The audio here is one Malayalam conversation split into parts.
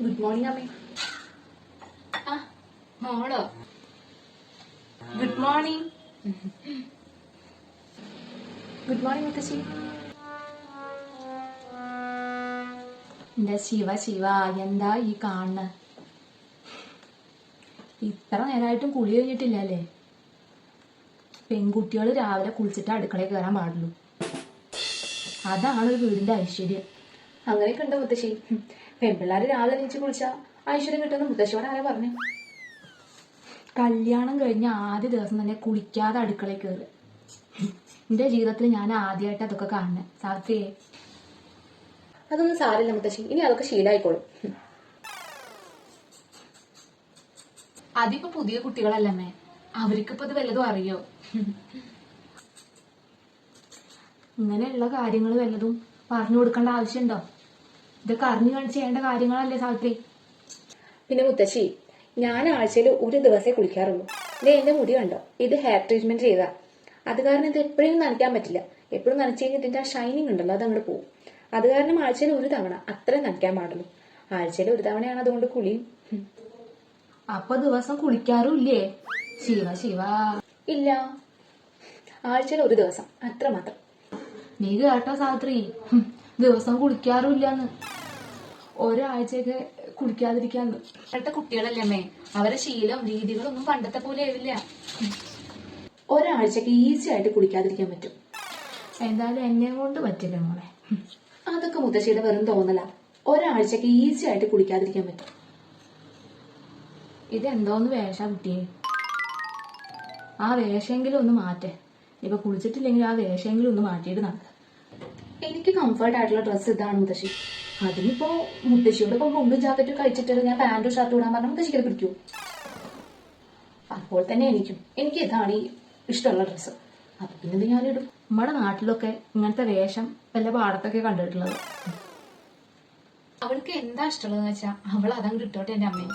മോർണിംഗ് അമ്മ ആ മോളോ. ഗുഡ് മോർണിംഗ് ഗുഡ് മോർണിംഗ് മുത്തശ്ശി. എന്റെ ശിവ ശിവ എന്താ ഈ കാണുന്ന? ഇത്ര നേരമായിട്ടും കുളി കഴിഞ്ഞിട്ടില്ല അല്ലേ? പെൺകുട്ടികൾ രാവിലെ കുളിച്ചിട്ട് അടുക്കളയിൽ കയറാൻ പാടുള്ളൂ. അതാണ് ഒരു വീടിന്റെ ഐശ്വര്യം. അങ്ങനെയൊക്കെ ഉണ്ടോ മുത്തശ്ശി? പെൺപിള്ളേര് രാവിലെ നീച്ച് കുളിച്ച ഐശ്വര്യം കിട്ടുന്ന മുത്തശ്ശിയോട് ആരാ പറഞ്ഞു? കല്യാണം കഴിഞ്ഞ ആദ്യ ദിവസം തന്നെ കുളിക്കാതെ അടുക്കളയിൽ കയറി എന്റെ ജീവിതത്തിൽ ഞാൻ ആദ്യമായിട്ട് അതൊക്കെ കാണുന്നത് സാവിത്രിയെ അതൊന്നും സാരില്ല മുത്തശ്ശി. ഇനി അതൊക്കെ ശീലമായിക്കോളും അതിപ്പോ പുതിയ കുട്ടികളല്ലമ്മേ അവർക്കിപ്പോ ഇത് വല്ലതും അറിയോ? ഇങ്ങനെയുള്ള കാര്യങ്ങൾ വല്ലതും പറഞ്ഞു കൊടുക്കേണ്ട ആവശ്യമുണ്ടോ? ഇതൊക്കെ അറിഞ്ഞു കാണിച്ച് ചെയ്യേണ്ട കാര്യങ്ങളല്ലേ സാവിത്രി? പിന്നെ മുത്തശ്ശി ഞാൻ ആഴ്ചയിൽ ഒരു ദിവസേ കുളിക്കാറുള്ളൂ. ഇതേ എന്റെ മുടി കണ്ടോ? ഇത് ഹെയർ ട്രീറ്റ്മെന്റ് ചെയ്താ. അത് കാരണം ഇത് എപ്പോഴും നനയ്ക്കാൻ പറ്റില്ല. എപ്പോഴും നനച്ചു കഴിഞ്ഞാൽ ഇതിന്റെ ആ ഷൈനിങ് ഉണ്ടല്ലോ അത് അങ്ങോട്ട് പോകും അത് കാരണം ആഴ്ചയിൽ ഒരു തവണ അത്രയും നനയ്ക്കാൻ പാടുള്ളൂ. ആഴ്ചയിൽ ഒരു തവണയാണ് അതുകൊണ്ട് കുളിയും. അപ്പൊ ദിവസം കുളിക്കാറും ഇല്ലേ? ശിവ ശിവ. ഇല്ല. ആഴ്ചയിൽ ഒരു ദിവസം അത്ര മാത്രം നീ കേട്ടോ സാവിത്രി. ഹും, ദിവസം കുളിക്കാറുമില്ലാന്ന്. ഒരാഴ്ചയൊക്കെ കുളിക്കാതിരിക്കാന്ന്. ഇപ്പോഴത്തെ കുട്ടികളല്ലേ അമ്മേ? അവരെ ശീലം രീതികളൊന്നും പണ്ടത്തെ പോലെ ആവില്ല ഒരാഴ്ചക്ക് ഈസി ആയിട്ട് കുളിക്കാതിരിക്കാൻ പറ്റും. എന്തായാലും എന്നെ കൊണ്ട് പറ്റില്ല മോളെ. അതൊക്കെ മുത്തശ്ശിയുടെ വെറും തോന്നല. ഒരാഴ്ചക്ക് ഈസി ആയിട്ട് കുളിക്കാതിരിക്കാൻ പറ്റും. ഇതെന്തോന്ന് വേഷ കുട്ടിയെ? ആ വേഷമെങ്കിലും ഒന്ന് മാറ്റേ. ഇപ്പൊ കുളിച്ചിട്ടില്ലെങ്കിൽ ആ വേഷമെങ്കിലും ഒന്ന് മാറ്റിയിട്ട് നടക്ക എനിക്ക് കംഫർട്ട് ആയിട്ടുള്ള ഡ്രസ്സ് ഇതാണ് മുത്തശ്ശി. അതിനിപ്പോ മുത്തശ്ശിയോട് ഇപ്പൊ മുണ്ടും ജാക്കറ്റും കഴിച്ചിട്ട് ഞാൻ പാന്റും ഷർട്ടും ഇടാൻ പറഞ്ഞാൽ മുത്തശ്ശിക്ക് പിടിക്കൂ. അപ്പോൾ തന്നെ എനിക്കും. എനിക്ക് ഇതാണ് ഈ ഇഷ്ടമുള്ള ഡ്രസ്സ് അപ്പൊ പിന്നെ ഞാനിടും നമ്മുടെ നാട്ടിലൊക്കെ ഇങ്ങനത്തെ വേഷം വല്ല പാടത്തൊക്കെ കണ്ടിട്ടുള്ളത്. അവൾക്ക് എന്താ ഇഷ്ടമുള്ളതെന്ന് വെച്ചാ അവൾ അതങ്ങ് ഇട്ടോട്ടെ എന്റെ അമ്മേ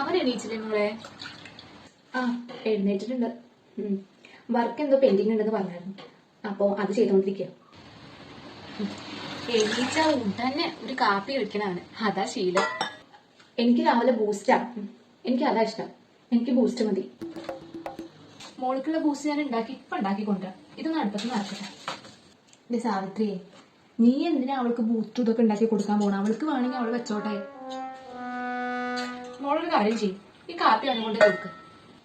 അവൻ എണീച്ചില്ലേ മോളെ? ആ എഴുന്നേറ്റിട്ടുണ്ട്. വർക്ക് എന്തോ പെൻഡിങ് ഉണ്ടെന്ന് പറഞ്ഞായിരുന്നു. അപ്പോ അത് ചെയ്തോണ്ടിരിക്കുക എണീച്ച ഉടനെ ഒരു കാപ്പി കഴിക്കണവന് അതാ ശീലം. എനിക്ക് രാവിലെ ബൂസ്റ്റാ. എനിക്ക് അതാ ഇഷ്ടം. എനിക്ക് ബൂസ്റ്റ് മതി. മോൾക്കുള്ള ബൂസ്റ്റ് ഞാൻ ഉണ്ടാക്കി ഇപ്പൊ ഉണ്ടാക്കി കൊണ്ടുവരാം. ഇതൊന്നും അടുപ്പത്ത് നടക്കട്ടെ. എന്റെ സാവിത്രിയെ നീ എന്തിനാ അവൾക്ക് ബൂസ്റ്റ് ഇതൊക്കെ ഉണ്ടാക്കി കൊടുക്കാൻ പോണ? അവൾക്ക് വേണമെങ്കിൽ അവൾ വെച്ചോട്ടെ. മോളൊരു കാര്യം ചെയ്യും. ഈ കാപ്പി അതുകൊണ്ട് കൊണ്ട് കൊടുക്ക്.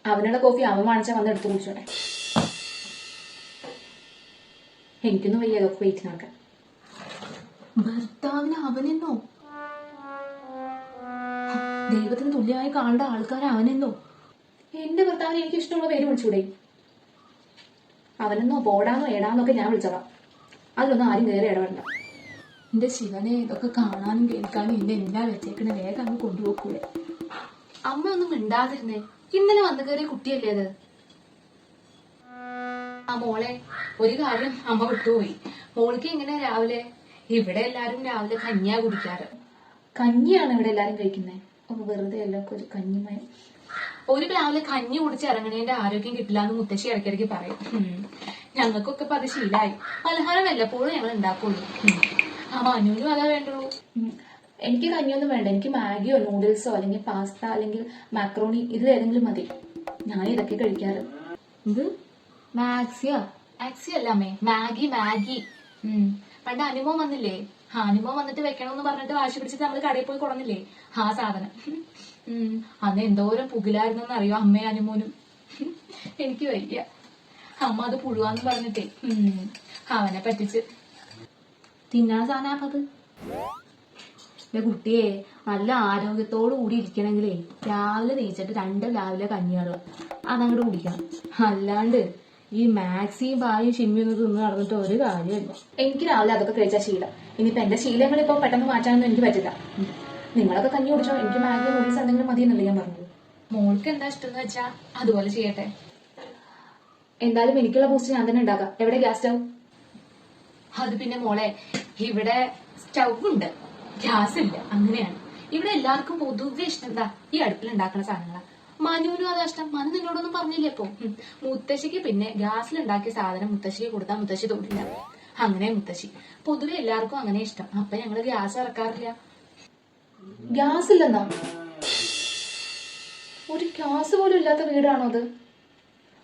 അവനുള്ള കോഫി അവൻ വാങ്ങിച്ചാൽ വന്ന് എടുത്തു കുടിച്ചോട്ടെ. എനിക്കൊന്നും വയ്യ അതൊക്കെ വെയിറ്റ് നടക്കാൻ ഭർത്താവിന് അവനെന്നോ? ദൈവത്തിന് തുല്യമായി കാണേണ്ട ആൾക്കാർ അവനെന്നോ? എന്റെ ഭർത്താവിന് എനിക്ക് ഇഷ്ടമുള്ള പേര് വിളിച്ചൂടെ? അവനെന്നോ പോടാന്നോ ഏടാന്നൊക്കെ ഞാൻ വിളിച്ചതാ. അതിലൊന്നും ആരും കയറി ഇടപെടണ്ട. എന്റെ ശിവനെ ഇതൊക്കെ കാണാനും കേൾക്കാനും എന്നെ എല്ലാ വെച്ചേക്കണ വേഗം അങ്ങ് കൊണ്ടുപോക്കൂടെ അമ്മ ഒന്നും മിണ്ടാതിരുന്നേ. ഇന്നലെ വന്നു കയറിയ കുട്ടിയല്ലേ അത്? ആ മോളെ ഒരു കാര്യം അമ്മ വിട്ടുപോയി. മോൾക്ക് എങ്ങനെ രാവിലെ? ഇവിടെ എല്ലാരും രാവിലെ കഞ്ഞിയാ കുടിക്കാറ്. കഞ്ഞിയാണ് ഇവിടെ എല്ലാരും കഴിക്കുന്നത് അപ്പൊ വെറുതെ എല്ലാവർക്കും ഒരു കഞ്ഞിമയം. ഒരു രാവിലെ കഞ്ഞി കുടിച്ച് ഇറങ്ങണേന്റെ ആരോഗ്യം കിട്ടില്ല എന്ന് മുത്തശ്ശി ഇടയ്ക്കിടയ്ക്ക് പറയും. ഞങ്ങൾക്കൊക്കെ ഇപ്പൊ അത് ശീലായി. പലഹാരം വല്ലപ്പോഴും ഞങ്ങൾ ഉണ്ടാക്കുള്ളൂ. ആ മനുവിനും അതാ വേണ്ടുള്ളൂ. എനിക്ക് കഞ്ഞിയൊന്നും വേണ്ട. എനിക്ക് മാഗിയോ നൂഡിൽസോ അല്ലെങ്കിൽ പാസ്ത അല്ലെങ്കിൽ മാക്രോണി ഇതിലേതെങ്കിലും മതി. ഞാൻ ഇതൊക്കെ കഴിക്കാറ്. ഇത് മാക്സി അല്ല അമ്മേ? Maggi Maggi. ഉം. പണ്ട് അനുമോ വന്നില്ലേ? ആ അനുമോ വന്നിട്ട് വെക്കണമെന്ന് പറഞ്ഞിട്ട് വാശി പിടിച്ചിട്ട് നമ്മൾ കടയിൽ പോയി കൊടന്നില്ലേ? ആ സാധനം. ഉം. അന്ന് എന്തോരം പുകിലായിരുന്നു അറിയോ അമ്മയും അനുമോനും? എനിക്ക് വയ്യ. അമ്മ അത് പുഴുവാന്ന് പറഞ്ഞിട്ടേ. ഉം. അവനെ പറ്റിച്ച്. തിന്നാൻ സാധനപ്പത് കുട്ടിയെ നല്ല ആരോഗ്യത്തോടു കൂടി ഇരിക്കണമെങ്കിലേ രാവിലെ നീച്ചിട്ട് രണ്ട് രാവിലെ കഞ്ഞിവെള്ളം. അതങ്ങോട്ട് കുടിക്കണം. അല്ലാണ്ട് ഈ മാക്സിയും പായും ഷിമ്മിയൊന്നും തിന്ന് നടന്നിട്ട് ഒരു കാര്യമില്ല. എനിക്ക് രാവിലെ അതൊക്കെ കഴിച്ച ശീലം. ഇനിയിപ്പോ എന്റെ ശീലങ്ങൾ ഇപ്പൊ പെട്ടെന്ന് മാറ്റാനൊന്നും എനിക്ക് പറ്റില്ല. നിങ്ങളൊക്കെ കഞ്ഞി കുടിച്ചോ? എനിക്ക് മാഗി നൂഡിൽസ് എന്തെങ്കിലും മതി എന്നല്ലേ ഞാൻ പറഞ്ഞത്. മോൾക്ക് എന്താ ഇഷ്ടം എന്ന് വെച്ചാ അതുപോലെ ചെയ്യട്ടെ. എന്തായാലും എനിക്കുള്ള ബൂസ്റ്റ് ഞാൻ തന്നെ ഉണ്ടാക്കാം. എവിടെ ഗ്യാസ് സ്റ്റവ് അത് പിന്നെ മോളെ ഇവിടെ സ്റ്റൗ ഉണ്ട്. ഗ്യാസ് ഇല്ല. അങ്ങനെയാണ്. ഇവിടെ എല്ലാവർക്കും പൊതുവെ ഇഷ്ടം എന്താ? ഈ അടുപ്പിൽ ഉണ്ടാക്കുന്ന സാധനങ്ങളാ. മനുവിനും അതാ ഇഷ്ടം. മനു നിന്നോടൊന്നും പറഞ്ഞില്ലേ ഇപ്പൊ? മുത്തശ്ശിക്ക് പിന്നെ ഗ്യാസിൽ ഉണ്ടാക്കിയ സാധനം മുത്തശ്ശിക്ക് കൊടുത്താൽ മുത്തശ്ശി തൊടില്ല അങ്ങനെ മുത്തശ്ശി. പൊതുവെ എല്ലാവർക്കും അങ്ങനെ ഇഷ്ടം. അപ്പൊ ഞങ്ങൾ ഗ്യാസ് ഇറക്കാറില്ല. ഗ്യാസ് ഇല്ലെന്നാ ഒരു ഗ്യാസ് പോലും ഇല്ലാത്ത വീടാണോ അത്?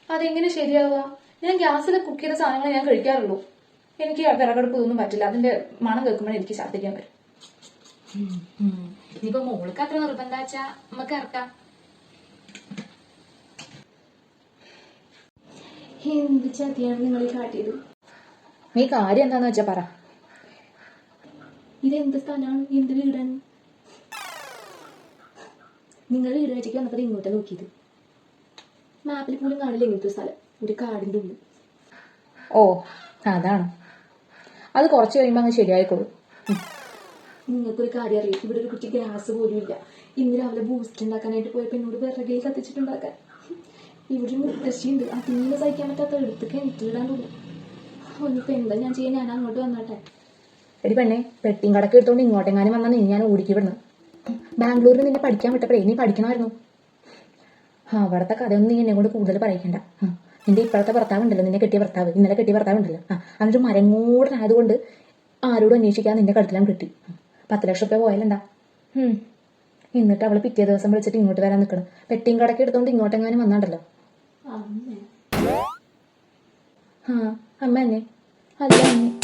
അതെങ്ങനെ ശരിയാവുക? ഞാൻ ഗ്യാസിൽ കുക്ക് ചെയ്ത സാധനങ്ങൾ ഞാൻ കഴിക്കാറുള്ളൂ. എനിക്ക് വിറകടുപ്പ് ഇതൊന്നും പറ്റില്ല. അതിന്റെ മണം കേൾക്കുമ്പോൾ എനിക്ക് ഛർദ്ദിക്കാൻ വരും. ഇനിയിപ്പോ മോൾക്ക് അത്ര നിർബന്ധാച്ച? നമുക്ക് ഇറക്കാം. എന്ത് ചതിയാണ് നിങ്ങൾ കാട്ടിയത് നീ കാര്യം എന്താന്ന് വെച്ചാ പറ. ഇതെന്ത് സ്ഥലമാണ് എന്ത് വീടാണ് നിങ്ങൾ വീട് വെച്ചേക്ക് വന്നപ്പോൾ ഇങ്ങോട്ടാ നോക്കിയത്. മാപ്പിൽ പോലും കാണില്ല ഇങ്ങനത്തെ സ്ഥലം. ഒരു കാടിന്റെ ഉള്ളിൽ. ഓ അതാണ്. അത് കുറച്ച് കഴിയുമ്പോൾ അങ്ങ് ശരിയായിക്കോളൂ. നിങ്ങൾക്കൊരു കാര്യം അറിയാം? ഇവിടെ ഒരു കുട്ടി ഗ്യാസ് പോലും ഇല്ല. ഇന്ന് രാവിലെ ബൂസ്റ്റ് ഉണ്ടാക്കാനായിട്ട് പോയപ്പോൾ എന്നോട് വിറകിൽ കത്തിച്ചിട്ടുണ്ടാക്കാൻ. ഇവിടെ മുത്തശ്ശിയുണ്ട് അതിനെ സഹിക്കാൻ പറ്റാത്ത എടുത്ത് കിണറ്റിലിടാൻ തോന്നും ഇനിയിപ്പോൾ എന്താ ഞാൻ ചെയ്യാൻ ഞാൻ അങ്ങോട്ട് വന്നാട്ടെ. എടി പെണ്ണെ പെട്ടിയും കടക്ക് എടുത്തോണ്ട് ഇങ്ങോട്ടെങ്ങാനും വന്നാൽ നീ ഞാൻ ഓടിക്കി വിടുന്നു ബാംഗ്ലൂരിൽ നിന്നെ പഠിക്കാൻ വിട്ടപ്പോഴേ നീ പഠിക്കണമായിരുന്നു. ആ അവിടുത്തെ കഥയൊന്നും നീ എന്നെ കൊണ്ട് കൂടുതൽ പറയിക്കണ്ട. ആ, നിന്റെ ഇപ്പോഴത്തെ ഭർത്താവ് ഉണ്ടല്ലോ നിന്നെ കെട്ടിയ ഭർത്താവ് ഇന്നലെ കെട്ടിയ ഭർത്താവ് ഉണ്ടല്ലോ. ആ അവനൊരു മരങ്ങൂടനായതുകൊണ്ട് ആരോടും അന്വേഷിക്കാൻ നിന്റെ കടത്തിലാണ് കിട്ടി. പത്ത് ലക്ഷം രൂപ പോയാലെന്താ. എന്നിട്ട് അവൾ പിറ്റേ ദിവസം വിളിച്ചിട്ട് ഇങ്ങോട്ട് വരാൻ നിൽക്കണം പെട്ടിയും കടക്ക് എടുത്തോണ്ട് ഇങ്ങോട്ടെങ്ങാനും വന്നാണ്ടല്ലോ. ആ അമ്മ തന്നെ അല്ല അമ്മ